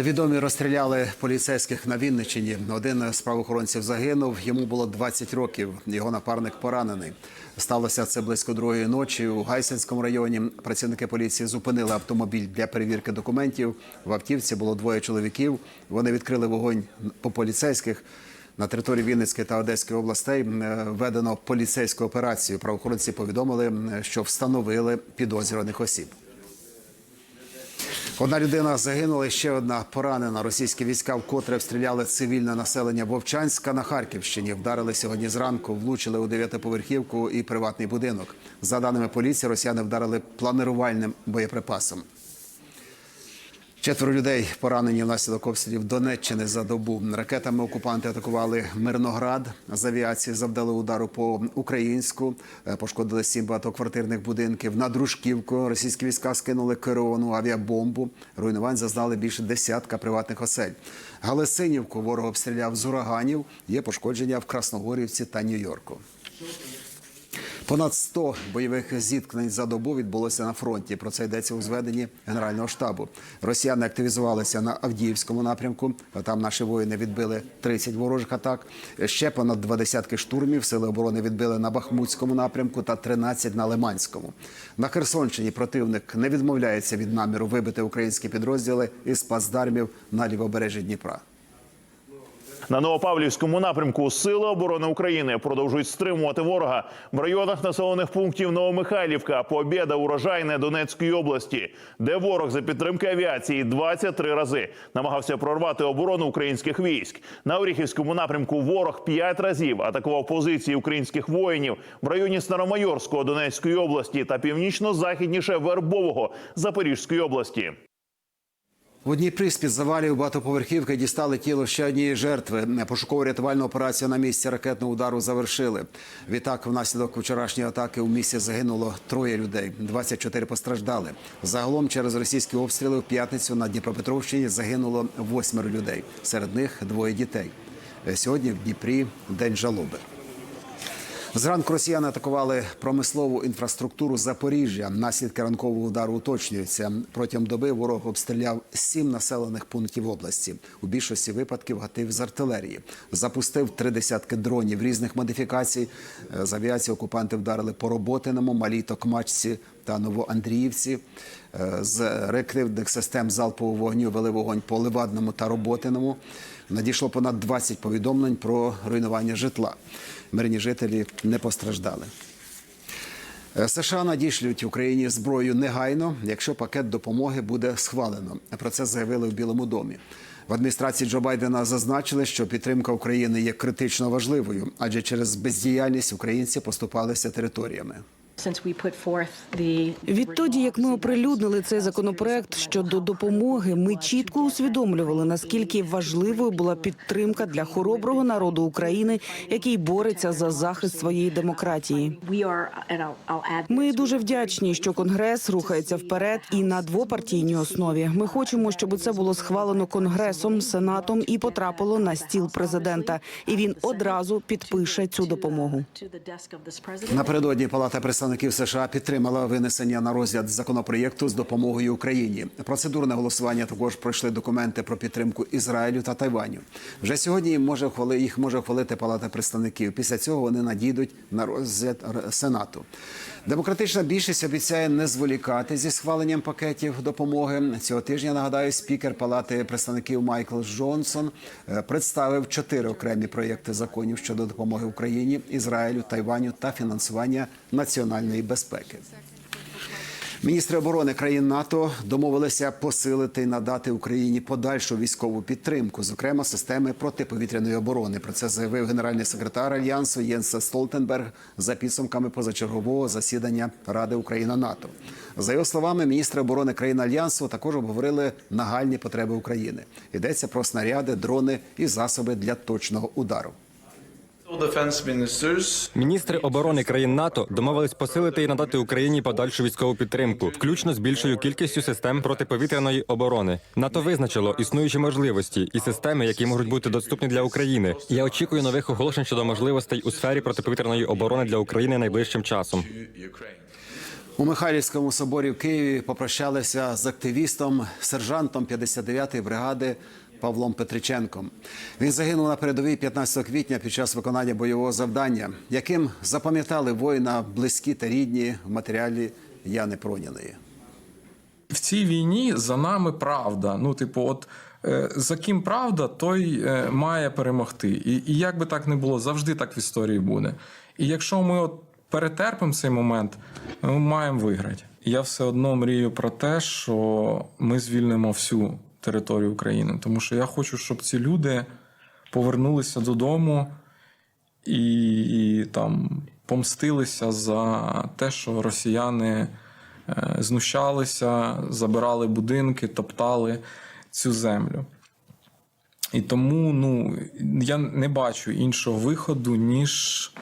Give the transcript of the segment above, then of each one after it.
Невідомі розстріляли поліцейських на Вінниччині. Один з правоохоронців загинув. Йому було 20 років. Його напарник поранений. Сталося це близько другої ночі у Гайсинському районі. Працівники поліції зупинили автомобіль для перевірки документів. В автівці було двоє чоловіків. Вони відкрили вогонь по поліцейських. На території Вінницької та Одеської областей е, введено поліцейську операцію. Правоохоронці повідомили, е, що встановили підозрюваних осіб. Одна людина загинула, ще одна поранена. Російські війська вкотре обстріляли цивільне населення Вовчанська на Харківщині. Вдарили сьогодні зранку, влучили у дев'ятиповерхівку і приватний будинок. За даними поліції, росіяни вдарили планирувальним боєприпасом. Четверо людей поранені внаслідок обстрілів Донеччини за добу. Ракетами окупанти атакували Мирноград. З авіації завдали удару по українську, Е, пошкодили сім багатоквартирних будинків. На Дружківку російські війська скинули керовану авіабомбу. Руйнувань зазнали більше десятка приватних осель. Галисинівку ворог обстріляв з ураганів. Є пошкодження в Красногорівці та Нью-Йорку. Понад 100 бойових зіткнень за добу відбулося на фронті. Про це йдеться у зведенні Генерального штабу. Росіяни активізувалися на Авдіївському напрямку. Там наші воїни відбили 30 ворожих атак. Ще понад два десятки штурмів сили оборони відбили на Бахмутському напрямку та 13 на Лиманському. На Херсонщині противник не відмовляється від наміру вибити українські підрозділи із плацдармів на лівобережжі Дніпра. На Новопавлівському напрямку Сили оборони України продовжують стримувати ворога в районах населених пунктів Новомихайлівка, Побєда, Урожайне Донецької області, де ворог за підтримки авіації 23 рази намагався прорвати оборону українських військ. На Оріхівському напрямку ворог 5 разів атакував позиції українських воїнів в районі Старомайорського Донецької області та північно-західніше Вербового Запорізької області. У Дніпрі з-під завалів багатоповерхівки дістали тіло ще однієї жертви. Пошуково-рятувальну операцію на місці ракетного удару завершили. Відтак, внаслідок вчорашньої атаки у місті загинуло троє людей, 24 постраждали. Загалом через російські обстріли в п'ятницю на Дніпропетровщині загинуло восьмеро людей. Серед них двоє дітей. Сьогодні в Дніпрі день жалоби. Зранку росіяни атакували промислову інфраструктуру Запоріжжя. Наслідки ранкового удару уточнюються. Протягом доби ворог обстріляв сім населених пунктів області. У більшості випадків гатив з артилерії. Запустив три десятки дронів різних модифікацій. Е, З авіації окупанти вдарили по Роботиному, Малій Токмачці та Новоандріївці. Е, З реактивних систем залпового вогню вели вогонь по Левадному та Роботиному. Надійшло понад 20 повідомлень про руйнування житла. Мирні жителі не постраждали. Е, США надішлють Україні зброю негайно, якщо пакет допомоги буде схвалено. Про це заявили в Білому домі. В адміністрації Джо Байдена зазначили, що підтримка України є критично важливою, адже через бездіяльність українці поступалися територіями. Відтоді, як ми оприлюднили цей законопроект щодо допомоги, ми чітко усвідомлювали, наскільки важливою була підтримка для хороброго народу України, який бореться за захист своєї демократії. Ми дуже вдячні, що Конгрес рухається вперед і на двопартійній основі. Ми хочемо, щоб це було схвалено Конгресом, Сенатом і потрапило на стіл президента. І він одразу підпише цю допомогу. Напередодні Палата представників США підтримала винесення на розгляд законопроєкту з допомогою Україні. Процедурне голосування також пройшли документи про підтримку Ізраїлю та Тайваню. Вже сьогодні може ухвали- їх може ухвалити Палата представників. Після цього вони надійдуть на розгляд Сенату. Демократична більшість обіцяє не зволікати зі схваленням пакетів допомоги. Цього тижня нагадаю, спікер Палати представників Майкл Джонсон е, представив чотири окремі проєкти законів щодо допомоги Україні, Ізраїлю, Тайваню та фінансування національної безпеки. Міністри оборони країн НАТО домовилися посилити і надати Україні подальшу військову підтримку, зокрема системи протиповітряної оборони. Про це заявив генеральний секретар альянсу Єнс Столтенберг за підсумками позачергового засідання Ради Україна НАТО. За його словами, міністри оборони країн альянсу також обговорили нагальні потреби України. Йдеться про снаряди, дрони і засоби для точного удару. Міністри оборони країн НАТО домовились посилити і надати Україні подальшу військову підтримку, включно з більшою кількістю систем протиповітряної оборони. НАТО визначило існуючі можливості і системи, які можуть бути доступні для України. Я очікую нових оголошень щодо можливостей у сфері протиповітряної оборони для України найближчим часом. У Михайлівському соборі в Києві попрощалися з активістом, сержантом 59-ї бригади Павлом Петриченком. Він загинув на передовій 15 квітня під час виконання бойового завдання, яким запам'ятали воїна близькі та рідні в матеріалі Яни Проніної. в цій війні за нами правда. Ну, типу, от е, за ким правда, той е, має перемогти. І, і як би так не було, завжди так в історії буде. І якщо ми от перетерпимо цей момент, ми маємо виграти. Я все одно мрію про те, що ми звільнимо всю територію України. Тому що я хочу, щоб ці люди повернулися додому і, і там помстилися за те, що росіяни е, знущалися, забирали будинки, топтали цю землю. І тому ну, я не бачу іншого виходу, ніж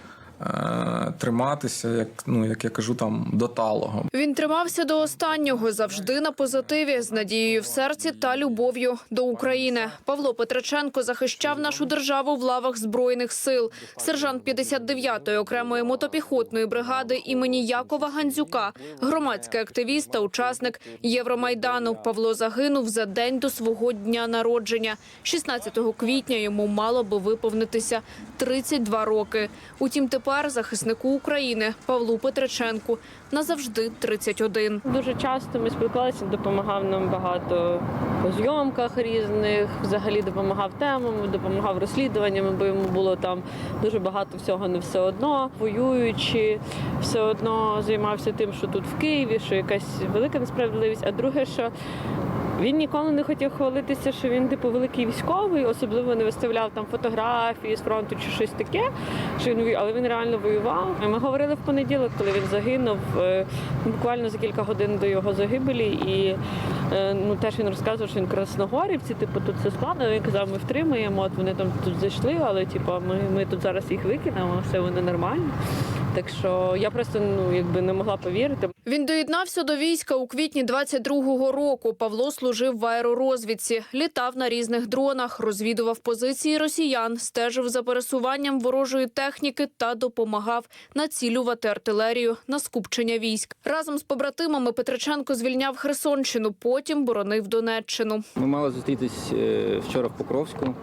триматися, як, ну, як я кажу, там до талого. Він тримався до останнього, завжди на позитиві, з надією в серці та любов'ю до України. Павло Петриченко захищав нашу державу в лавах збройних сил. Сержант 59-ї окремої мотопіхотної бригади імені Якова Гандзюка, громадський активіст та учасник Євромайдану. Павло загинув за день до свого дня народження. 16 квітня йому мало би виповнитися 32 роки. Утім, тепер захиснику України Павлу Петриченку назавжди 31. Дуже часто ми спілкувалися, допомагав нам багато по зйомках різних, взагалі допомагав темам, допомагав розслідуванням, бо йому було там дуже багато всього не все одно. Воюючи, все одно займався тим, що тут в Києві, що якась велика несправедливість. А друге, що він ніколи не хотів хвалитися, що він типу великий військовий, особливо не виставляв там фотографії з фронту чи щось таке. Що він але він реально воював. Ми говорили в понеділок, коли він загинув, е, буквально за кілька годин до його загибелі. І е, ну теж він розказував, що він красногорівці, типу, тут все складно. Він казав, ми втримаємо. От вони там тут зайшли, але типу, ми, ми тут зараз їх викинемо, все вони нормально. Так що я просто ну якби не могла повірити. Він доєднався до війська у квітні 22-го року. Павло служив в аеророзвідці, літав на різних дронах, розвідував позиції росіян, стежив за пересуванням ворожої техніки та допомагав націлювати артилерію на скупчення військ. Разом з побратимами Петриченко звільняв Херсонщину, потім боронив Донеччину. Ми мали зустрітись е, вчора в Покровську.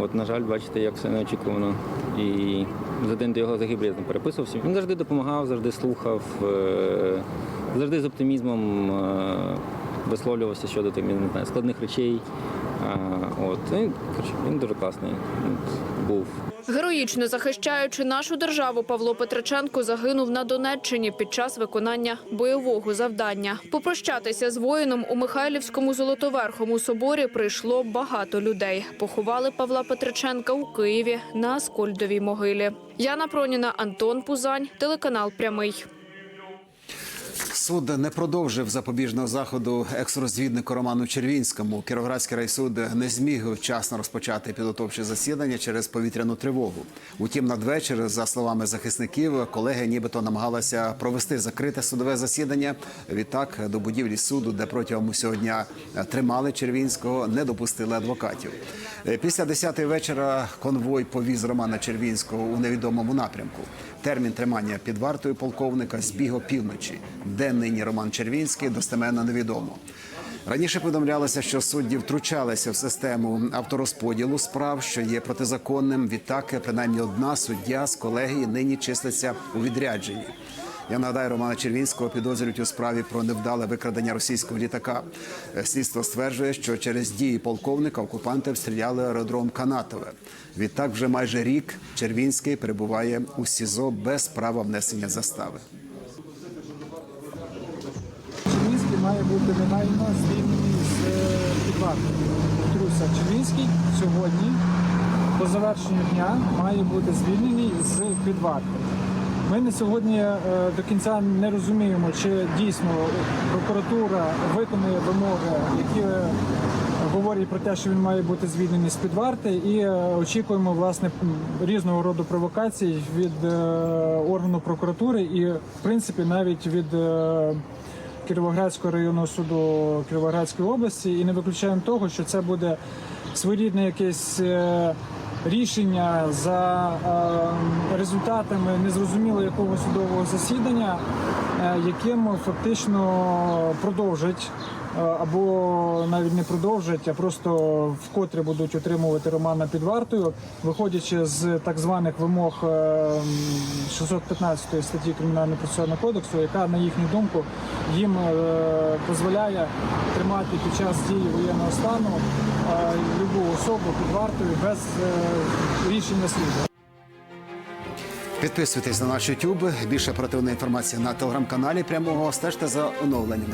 От, на жаль, бачите, як все неочікувано. І за день до його загибелі я там переписувався. Він завжди допомагав, завжди слухав, е, завжди з оптимізмом е, висловлювався щодо тих, не знаю, складних речей. От. Він, коротше, він дуже класний от, був. Героїчно захищаючи нашу державу, Павло Петриченко загинув на Донеччині під час виконання бойового завдання. Попрощатися з воїном у Михайлівському Золотоверхому соборі прийшло багато людей. Поховали Павла Петриченка у Києві на Аскольдовій могилі. Яна Проніна, Антон Пузань, телеканал Прямий. Суд не продовжив запобіжного заходу екс-розвіднику Роману Червінському. Кіровоградський райсуд не зміг вчасно розпочати підготовче засідання через повітряну тривогу. Утім, надвечір, за словами захисників, колеги нібито намагалися провести закрите судове засідання. Відтак до будівлі суду, де протягом усього дня тримали Червінського, не допустили адвокатів. Після 10-ї вечора конвой повіз Романа Червінського у невідомому напрямку. Термін тримання під вартою полковника збіг опівночі. Де нині Роман Червінський, достеменно невідомо. Раніше повідомлялося, що судді втручалися в систему авторозподілу справ, що є протизаконним. Відтак, принаймні одна суддя з колегії нині числиться у відрядженні. Я нагадаю, Романа Червінського підозрюють у справі про невдале викрадення російського літака. Слідство стверджує, що через дії полковника окупанти обстріляли аеродром Канатове. Відтак, вже майже рік Червінський перебуває у СІЗО без права внесення застави. Має бути негайно звільнений з е, під. Повторюся, Червінський сьогодні по завершенню дня має бути звільнений з під. Ми на сьогодні е, до кінця не розуміємо, чи дійсно прокуратура виконує вимоги, які е, говорять про те, що він має бути звільнений з під варти, і очікуємо власне різного роду провокацій від органу прокуратури і, в принципі, навіть від Кіровоградського районного суду Кіровоградської області, і не виключаємо того, що це буде своєрідне якесь е, рішення за е, результатами незрозуміло якого судового засідання, е, яким фактично продовжать е, або навіть не продовжать, а просто вкотре будуть утримувати Романа під вартою, виходячи з так званих вимог е, м, 615 статті Кримінального процесуального кодексу, яка на їхню думку їм е, дозволяє тримати під час дії воєнного стану е, любу особу під вартою без е, рішення суду. Підписуйтесь на наш YouTube. Більше оперативної інформації на телеграм-каналі прямого. Стежте за оновленнями.